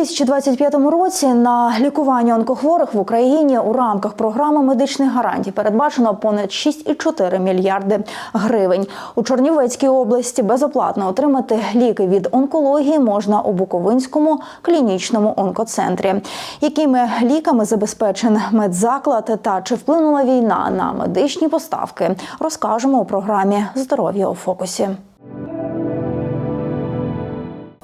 У 2025 році на лікування онкохворих в Україні у рамках програми медичних гарантій передбачено понад 6,4 мільярди гривень. У Чорнівецькій області безоплатно отримати ліки від онкології можна у Буковинському клінічному онкоцентрі. Якими ліками забезпечений медзаклад та чи вплинула війна на медичні поставки, розкажемо у програмі Здоров'я у фокусі.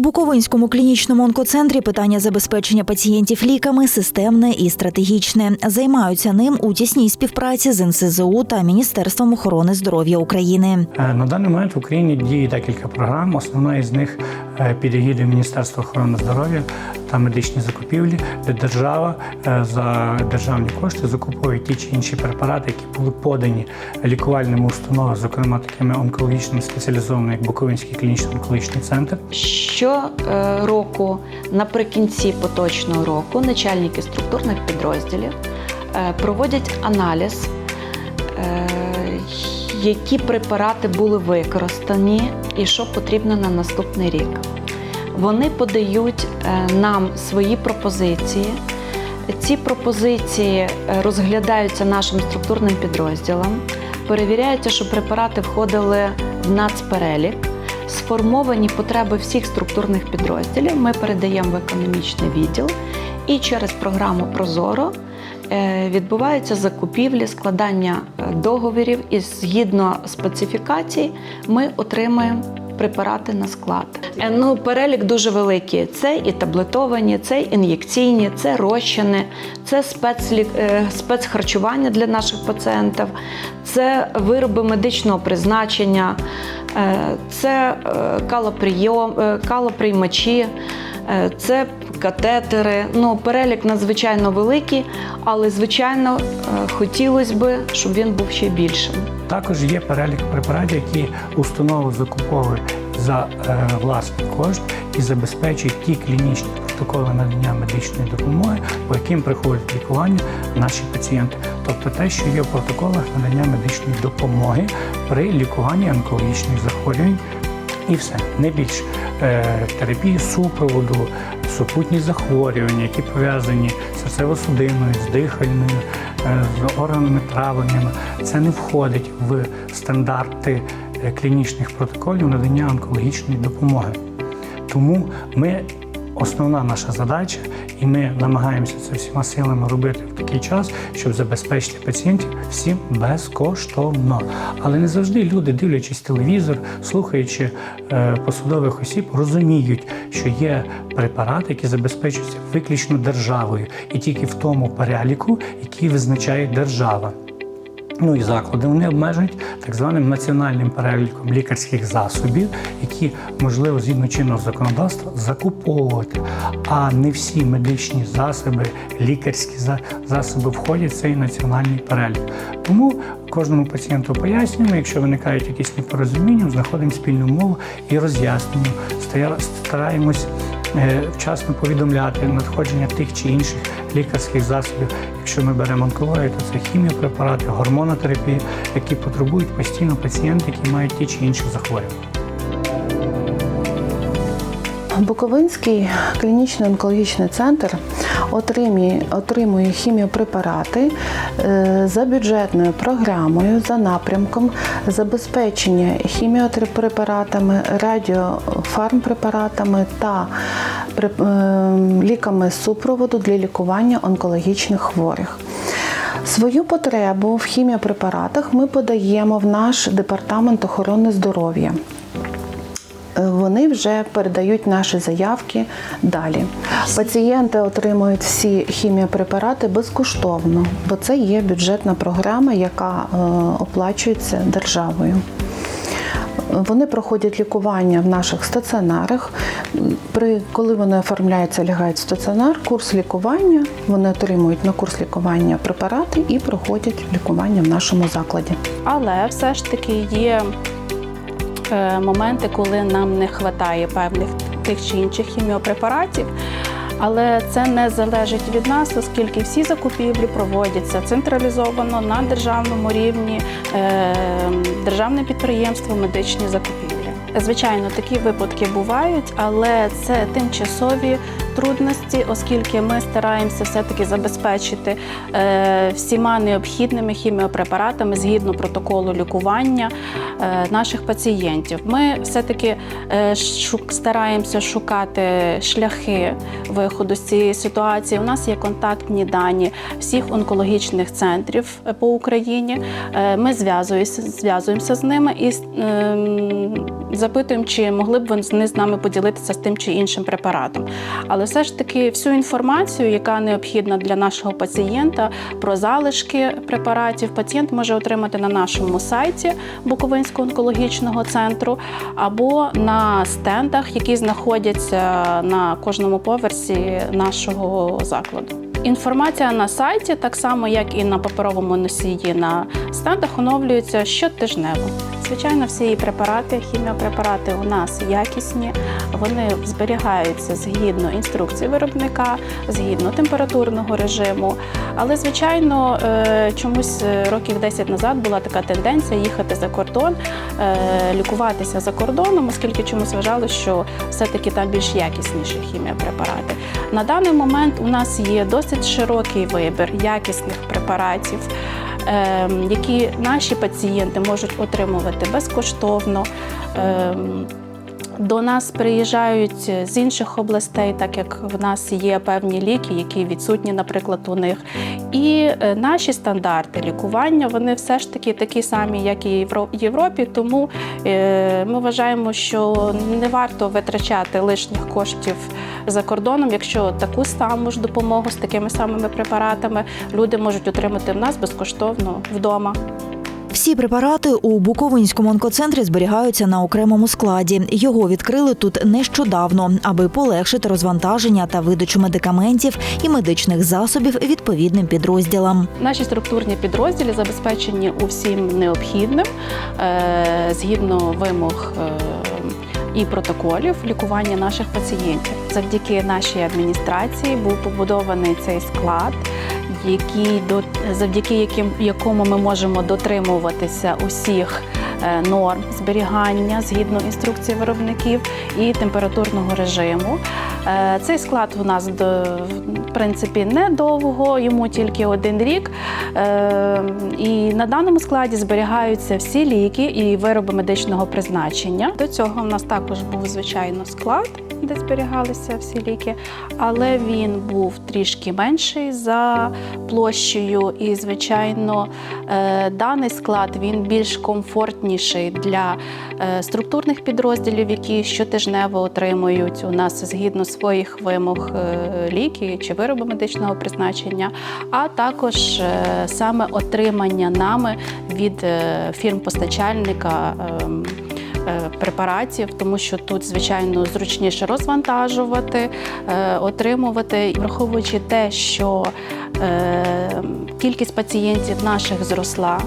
Буковинському клінічному онкоцентрі питання забезпечення пацієнтів ліками системне і стратегічне. Займаються ним у тісній співпраці з НСЗУ та Міністерством охорони здоров'я України. Е, На даний момент в Україні діє декілька програм. Основна із них е, під егідою Міністерства охорони здоров'я та медичні закупівлі, де держава е, за державні кошти закуповує ті чи інші препарати, які були подані лікувальними установами, зокрема такими онкологічними спеціалізованими, як Буковинський клінічний онкологічний центр. Щороку, наприкінці поточного року, начальники структурних підрозділів е, проводять аналіз, е, які препарати були використані і що потрібно на наступний рік. Вони подають е, нам свої пропозиції. Ці пропозиції е, розглядаються нашим структурним підрозділом, перевіряється, що препарати входили в нацперелік. Сформовані потреби всіх структурних підрозділів ми передаємо в економічний відділ, і через програму Прозоро е, відбуваються закупівлі, складання договорів, і згідно специфікацій ми отримуємо препарати на склад. Е, Ну, перелік дуже великий. Це і таблетовані, це ін'єкційні, це розчини, це спецлік... е, спецхарчування для наших пацієнтів, це вироби медичного призначення, е, це калоприйом, калоприймачі, це катетери. Ну, перелік надзвичайно великий, але звичайно е, хотілося б, щоб він був ще більшим. Також є перелік препаратів, які установа закуповує за е, власний кошт і забезпечують ті клінічні протоколи надання медичної допомоги, по яким приходять лікування наші пацієнти. Тобто те, що є в протоколах надання медичної допомоги при лікуванні онкологічних захворювань. І все, не більше. Е, терапії супроводу, супутні захворювання, які пов'язані з серцево-судинною, з дихальною, е, з органами травленнями. Це не входить в стандарти е, клінічних протоколів надання онкологічної допомоги. Тому ми основна наша задача, і ми намагаємося це всіма силами робити в такий час, щоб забезпечити пацієнтів всім безкоштовно. Але не завжди люди, дивлячись телевізор, слухаючи е, посадових осіб, розуміють, що є препарати, які забезпечуються виключно державою, і тільки в тому переліку, який визначає держава. Ну і заклади вони обмежують так званим національним переліком лікарських засобів, які можливо згідно чинного законодавства закуповувати. А не всі медичні засоби, лікарські за- засоби входять в цей національний перелік. Тому кожному пацієнту пояснюємо, якщо виникають якісь непорозуміння, знаходимо спільну мову і роз'яснюємо. Стараємось вчасно повідомляти надходження тих чи інших лікарських засобів. Якщо ми беремо онкологію, то це хіміопрепарати, гормонотерапія, які потребують постійно пацієнти, які мають ті чи інші захворювання. Буковинський клінічний онкологічний центр отримує, отримує хіміопрепарати е, за бюджетною програмою, за напрямком забезпечення хіміопрепаратами, радіофармпрепаратами та е, ліками супроводу для лікування онкологічних хворих. Свою потребу в хіміопрепаратах ми подаємо в наш департамент охорони здоров'я. Вони вже передають наші заявки далі. Пацієнти отримують всі хіміопрепарати безкоштовно, бо це є бюджетна програма, яка е, оплачується державою. Вони проходять лікування в наших стаціонарах. При, коли вони оформляються, лягають в стаціонар, курс лікування, вони отримують на курс лікування препарати і проходять лікування в нашому закладі. Але все ж таки є моменти, коли нам не вистачає певних тих чи інших хіміопрепаратів. Але це не залежить від нас, оскільки всі закупівлі проводяться централізовано на державному рівні, е, державне підприємство медичні закупівлі. Звичайно, такі випадки бувають, але це тимчасові трудності, оскільки ми стараємося все-таки забезпечити е, всіма необхідними хіміопрепаратами згідно протоколу лікування е, наших пацієнтів. Ми все-таки е, стараємося шукати шляхи виходу з цієї ситуації. У нас є контактні дані всіх онкологічних центрів по Україні. Ми зв'язуємося, зв'язуємося з ними і ем, запитуємо, чи могли б вони з нами поділитися з тим чи іншим препаратом. Але все ж таки всю інформацію, яка необхідна для нашого пацієнта про залишки препаратів, пацієнт може отримати на нашому сайті Буковинського онкологічного центру або на стендах, які знаходяться на кожному поверсі нашого закладу. Інформація на сайті, так само як і на паперовому носії на стендах, оновлюється щотижнево. Звичайно, всі препарати, хіміопрепарати у нас якісні, вони зберігаються згідно інструкції виробника, згідно температурного режиму. Але, звичайно, е, чомусь е, років 10 назад була така тенденція їхати за кордон, е, лікуватися за кордоном, оскільки чомусь вважали, що все-таки там більш якісніші хіміопрепарати. На даний момент у нас є досить широкий вибір якісних препаратів, ем, які наші пацієнти можуть отримувати безкоштовно. До нас приїжджають з інших областей, так як в нас є певні ліки, які відсутні, наприклад, у них. І е, наші стандарти лікування вони все ж таки такі самі, як і в Європі. Тому е, ми вважаємо, що не варто витрачати лишніх коштів за кордоном, якщо таку саму ж допомогу з такими самими препаратами люди можуть отримати в нас безкоштовно вдома. Всі препарати у Буковинському онкоцентрі зберігаються на окремому складі. Його відкрили тут нещодавно, аби полегшити розвантаження та видачу медикаментів і медичних засобів відповідним підрозділам. Наші структурні підрозділи забезпечені усім необхідним е, згідно вимог. е, І протоколів лікування наших пацієнтів завдяки нашій адміністрації був побудований цей склад, який до завдяки яким якому ми можемо дотримуватися усіх норм зберігання згідно інструкцій виробників і температурного режиму. Е, Цей склад у нас в принципі недовго, йому тільки один рік. Е, І на даному складі зберігаються всі ліки і вироби медичного призначення. До цього в нас також був звичайно склад, де зберігалися всі ліки, але він був трішки менший за площею. І, звичайно, е, даний склад він більш комфортніший для е, структурних підрозділів, які щотижнево отримують у нас згідно своїх вимог е, ліки чи вироби медичного призначення, а також е, саме отримання нами від фірм-постачальника. ем, Препаратів, тому що тут, звичайно, зручніше розвантажувати, отримувати, враховуючи те, що кількість пацієнтів наших зросла.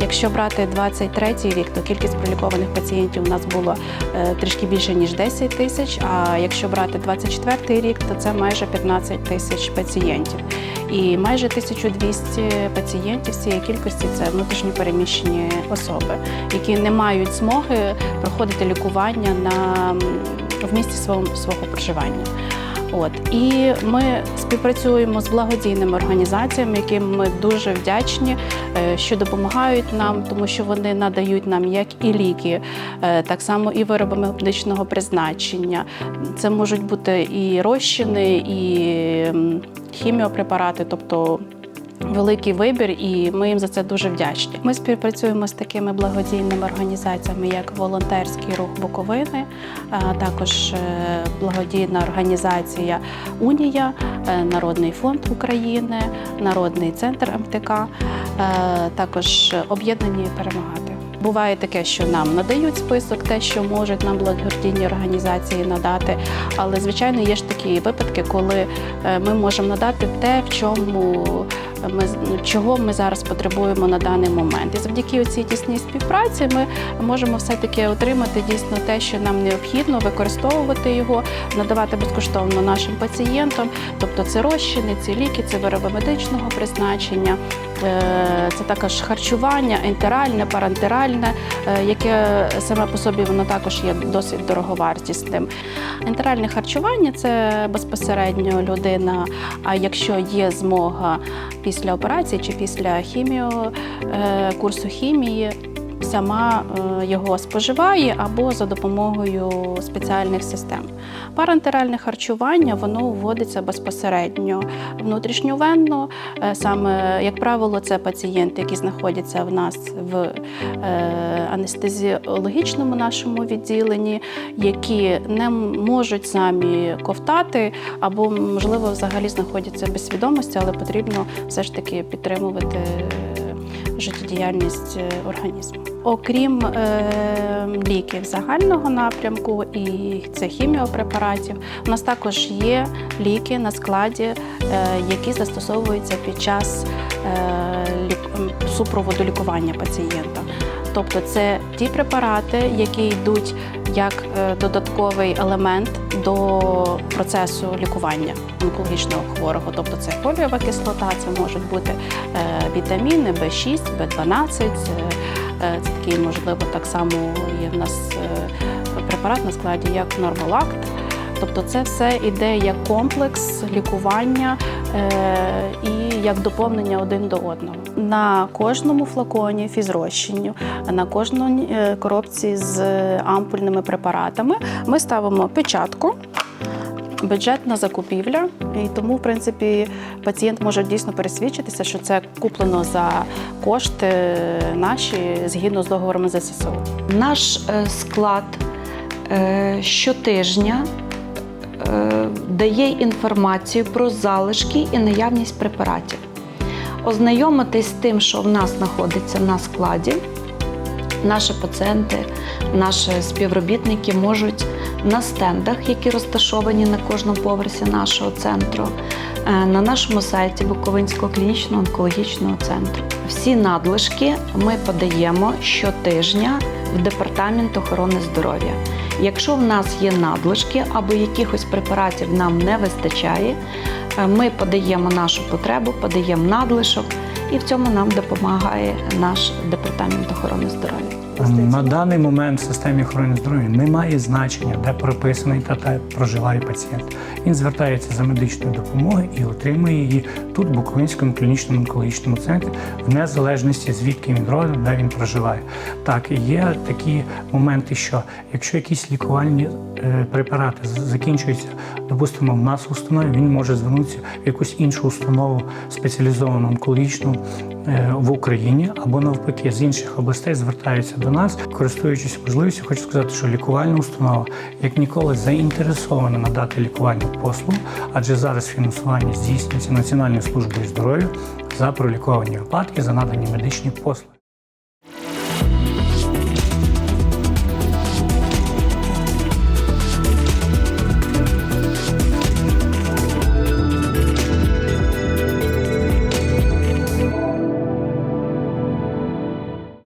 Якщо брати 23 рік, то кількість пролікованих пацієнтів у нас було е, трішки більше ніж 10 тисяч. А якщо брати 24 рік, то це майже 15 тисяч пацієнтів. І майже 1200 пацієнтів цієї кількості це внутрішньо переміщені особи, які не мають змоги проходити лікування на в місті свого, свого проживання. От і ми співпрацюємо з благодійними організаціями, яким ми дуже вдячні, е, що допомагають нам, тому що вони надають нам як і ліки, е, так само і вироби медичного призначення. Це можуть бути і розчини, і хіміопрепарати, тобто. Великий вибір, і ми їм за це дуже вдячні. Ми співпрацюємо з такими благодійними організаціями, як Волонтерський рух Буковини, а також е, благодійна організація Унія, е, Народний фонд України, Народний центр МТК, е, також об'єднані перемагати. Буває таке, що нам надають список, те, що можуть нам благодійні організації надати. Але звичайно є ж такі випадки, коли ми можемо надати те, в чому ми чого ми зараз потребуємо на даний момент. І завдяки цій тісній співпраці ми можемо все-таки отримати дійсно те, що нам необхідно, використовувати його, надавати безкоштовно нашим пацієнтам. Тобто це розчини, ці ліки, це вироби медичного призначення, Це також харчування, ентеральне, парентеральне, е, яке саме по собі воно також є досить дороговартісним. Ентеральне харчування це безпосередньо людина. А якщо є змога після операції чи після хіміо, е, курсу хімії, сама е, його споживає або за допомогою спеціальних систем. Парентеральне харчування воно вводиться безпосередньо внутрішньовенно. Е, Саме, як правило, це пацієнти, які знаходяться в нас в е, анестезіологічному нашому відділенні, які не можуть самі ковтати, або, можливо, взагалі знаходяться без свідомості, але потрібно все ж таки підтримувати життєдіяльність організму. Окрім е, ліків загального напрямку і це хіміопрепаратів, у нас також є ліки на складі, е, які застосовуються під час е, лік, супроводу лікування пацієнта. Тобто це ті препарати, які йдуть як е, додатковий елемент до процесу лікування онкологічного хворого. Тобто це фолієва кислота, це можуть бути е, вітаміни В6, В12. Це такий, можливо, так само є в нас е, препарат на складі, як нормалакт. Тобто це все іде як комплекс лікування е, і як доповнення один до одного. На кожному флаконі фізрозчинню, на кожній е, коробці з ампульними препаратами ми ставимо печатку. Бюджетна закупівля, і тому, в принципі, пацієнт може дійсно пересвідчитися, що це куплено за кошти наші згідно з договорами з ЗСУ. Наш е, склад е, щотижня е, дає інформацію про залишки і наявність препаратів. Ознайомитись з тим, що в нас знаходиться на складі, наші пацієнти, наші співробітники можуть на стендах, які розташовані на кожному поверсі нашого центру, е, на нашому сайті Буковинського клінічного онкологічного центру. Всі надлишки ми подаємо щотижня в департамент охорони здоров'я. Якщо в нас є надлишки або якихось препаратів нам не вистачає, е, ми подаємо нашу потребу, подаємо надлишок, і в цьому нам допомагає наш департамент охорони здоров'я. На даний момент в системі охорони здоров'я немає значення, де прописаний та де проживає пацієнт. Він звертається за медичною допомогою і отримує її тут, в Буковинському клінічному онкологічному центрі, в незалежності звідки він родом, де він проживає. Так, є такі моменти, що якщо якісь лікувальні е, препарати закінчуються, допустимо, в нас в установі, він може звернутися в якусь іншу установу спеціалізовану онкологічну в Україні або навпаки з інших областей звертаються до нас, користуючись можливістю, хочу сказати, що лікувальна установа як ніколи заінтересована надати лікувальну послугу, адже зараз фінансування здійснюється Національною службою здоров'я за проліковані випадки за надані медичні послуги.